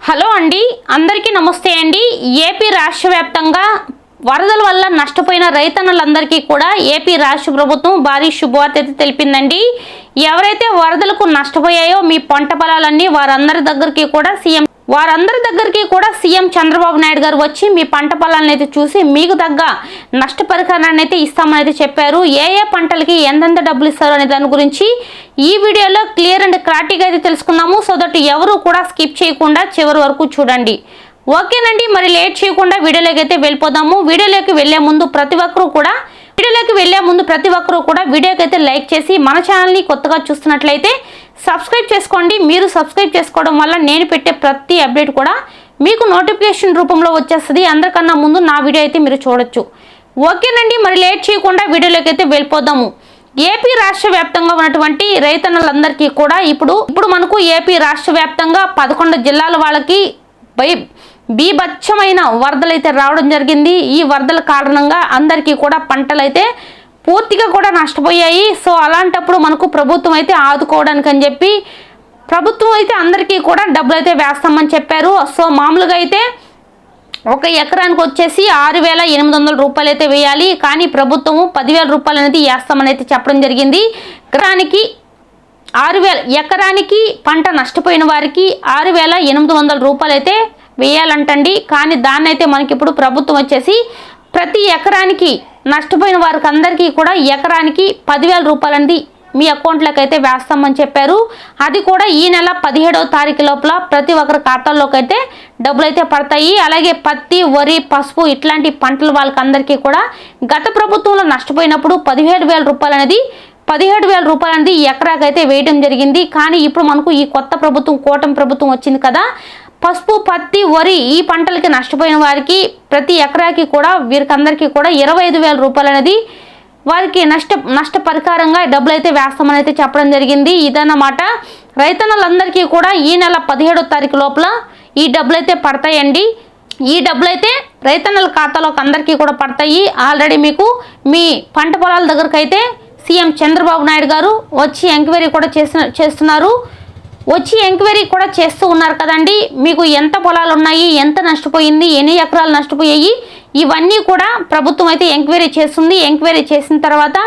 Hello అండి అందరికీ నమస్తే అండి. ఏపీ రాష్ట్ర వ్యాప్తంగా వరదల వల్ల నష్టపోయిన రైతన్నలందరికీ కూడా ఏపీ రాష్ట్ర ప్రభుత్వం భారీ శుభవార్త అయితే తెలిపిందండి. ఎవరైతే వరదలకు నష్టపోయాయో మీ పంట పొలాలన్నీ వారందరి దగ్గరికి కూడా సీఎం వారందరి దగ్గరికి కూడా సీఎం చంద్రబాబు నాయుడు గారు వచ్చి మీ పంట పొలాలను అయితే చూసి మీకు తగ్గ నష్టపరిహారాన్ని అయితే ఇస్తామని అయితే చెప్పారు. ఏ ఏ పంటలకి ఎంతెంత డబ్బులు ఇస్తారు అనే దాని గురించి ఈ వీడియోలో క్లియర్ అండ్ క్లారిటీగా అయితే తెలుసుకున్నాము. సో దట్ ఎవరు కూడా స్కిప్ చేయకుండా చివరి వరకు చూడండి. ఓకేనండి మరి లేట్ చేయకుండా వీడియోలోకి అయితే వెళ్ళిపోదాము. వీడియోలోకి వెళ్ళే ముందు ప్రతి ఒక్కరూ కూడా వీడియోలోకి వెళ్ళే ముందు ప్రతి ఒక్కరూ కూడా వీడియోకి అయితే లైక్ చేసి మన ఛానల్ని కొత్తగా చూస్తున్నట్లయితే సబ్స్క్రైబ్ చేసుకోండి. మీరు సబ్స్క్రైబ్ చేసుకోవడం వల్ల నేను పెట్టే ప్రతి అప్డేట్ కూడా మీకు నోటిఫికేషన్ రూపంలో వచ్చేస్తుంది. అందరికన్నా ముందు నా వీడియో అయితే మీరు చూడొచ్చు. ఓకేనండి మరి లేట్ చేయకుండా వీడియోలోకి అయితే వెళ్ళిపోదాము. ఏపీ రాష్ట్ర వ్యాప్తంగా ఉన్నటువంటి రైతన్నలందరికీ కూడా ఇప్పుడు ఇప్పుడు మనకు ఏపీ రాష్ట్ర వ్యాప్తంగా పదకొండు జిల్లాల వాళ్ళకి బై బీభత్సమైన వరదలు అయితే రావడం జరిగింది. ఈ వరదల కారణంగా అందరికీ కూడా పంటలైతే పూర్తిగా కూడా నష్టపోయాయి. సో అలాంటప్పుడు మనకు ప్రభుత్వం అయితే ఆదుకోవడానికి అని చెప్పి ప్రభుత్వం అయితే అందరికీ కూడా డబ్బులు అయితే వేస్తామని చెప్పారు. సో మామూలుగా అయితే ఒక ఎకరానికి వచ్చేసి ఆరు వేల ఎనిమిది వందల రూపాయలు అయితే వేయాలి. కానీ ప్రభుత్వము పదివేల రూపాయలు అనేది వేస్తామని అయితే చెప్పడం జరిగింది. ఎకరానికి ఆరు వేల ఎకరానికి పంట నష్టపోయిన వారికి ఆరు వేల ఎనిమిది వందల రూపాయలు అయితే వేయాలంటండి. కానీ దాన్ని అయితే మనకి ఇప్పుడు ప్రభుత్వం వచ్చేసి ప్రతి ఎకరానికి నష్టపోయిన వారికి అందరికీ కూడా ఎకరానికి పదివేల రూపాయలు అనేది మీ అకౌంట్లోకి అయితే వేస్తామని చెప్పారు. అది కూడా ఈ నెల పదిహేడవ తారీఖు లోపల ప్రతి ఒక్కరి ఖాతాల్లోకి అయితే డబ్బులు అయితే పడతాయి. అలాగే పత్తి వరి పసుపు ఇట్లాంటి పంటలు వాళ్ళకి అందరికీ కూడా గత ప్రభుత్వంలో నష్టపోయినప్పుడు పదిహేడు వేల రూపాయలు అనేది పదిహేడు వేల రూపాయలు అనేది ఎకరాకైతే వేయడం జరిగింది. కానీ ఇప్పుడు మనకు ఈ కొత్త ప్రభుత్వం కూటమి ప్రభుత్వం వచ్చింది కదా. పసుపు పత్తి వరి ఈ పంటలకి నష్టపోయిన వారికి ప్రతి ఎకరాకి కూడా వీరికందరికీ కూడా ఇరవై ఐదు వేల రూపాయలు అనేది వారికి నష్ట నష్టపరికారంగా డబ్బులు అయితే వేస్తామని అయితే చెప్పడం జరిగింది. ఇదన్నమాట. రైతన్నలందరికీ కూడా ఈ నెల పదిహేడో తారీఖు లోపల ఈ డబ్బులు అయితే పడతాయండి. ఈ డబ్బులు అయితే రైతన్నల ఖాతాలోకి అందరికీ కూడా పడతాయి. ఆల్రెడీ మీకు మీ పంట పొలాల దగ్గరకైతే సీఎం చంద్రబాబు నాయుడు గారు వచ్చి ఎంక్వైరీ కూడా చేసిన చేస్తున్నారు. వచ్చి ఎంక్వైరీ కూడా చేస్తూ ఉన్నారు కదండి. మీకు ఎంత పొలాలు ఉన్నాయి ఎంత నష్టపోయింది ఎన్ని ఎకరాలు నష్టపోయాయి ఇవన్నీ కూడా ప్రభుత్వం అయితే ఎంక్వైరీ చేస్తుంది. ఎంక్వైరీ చేసిన తర్వాత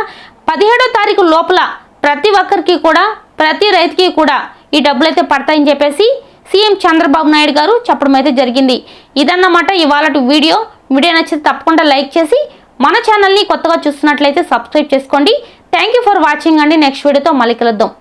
పదిహేడో తారీఖు లోపల ప్రతి ఒక్కరికి కూడా ప్రతి రైతుకి కూడా ఈ డబ్బులు అయితే పడతాయని చెప్పేసి సీఎం చంద్రబాబు నాయుడు గారు చెప్పడం అయితే జరిగింది. ఇదన్నమాట ఇవాళ వీడియో. వీడియో నచ్చితే తప్పకుండా లైక్ చేసి మన ఛానల్ని కొత్తగా చూస్తున్నట్లయితే సబ్స్క్రైబ్ చేసుకోండి. థ్యాంక్ యూ ఫర్ వాచింగ్ అండి. నెక్స్ట్ వీడియోతో మళ్ళీ కలుద్దాం.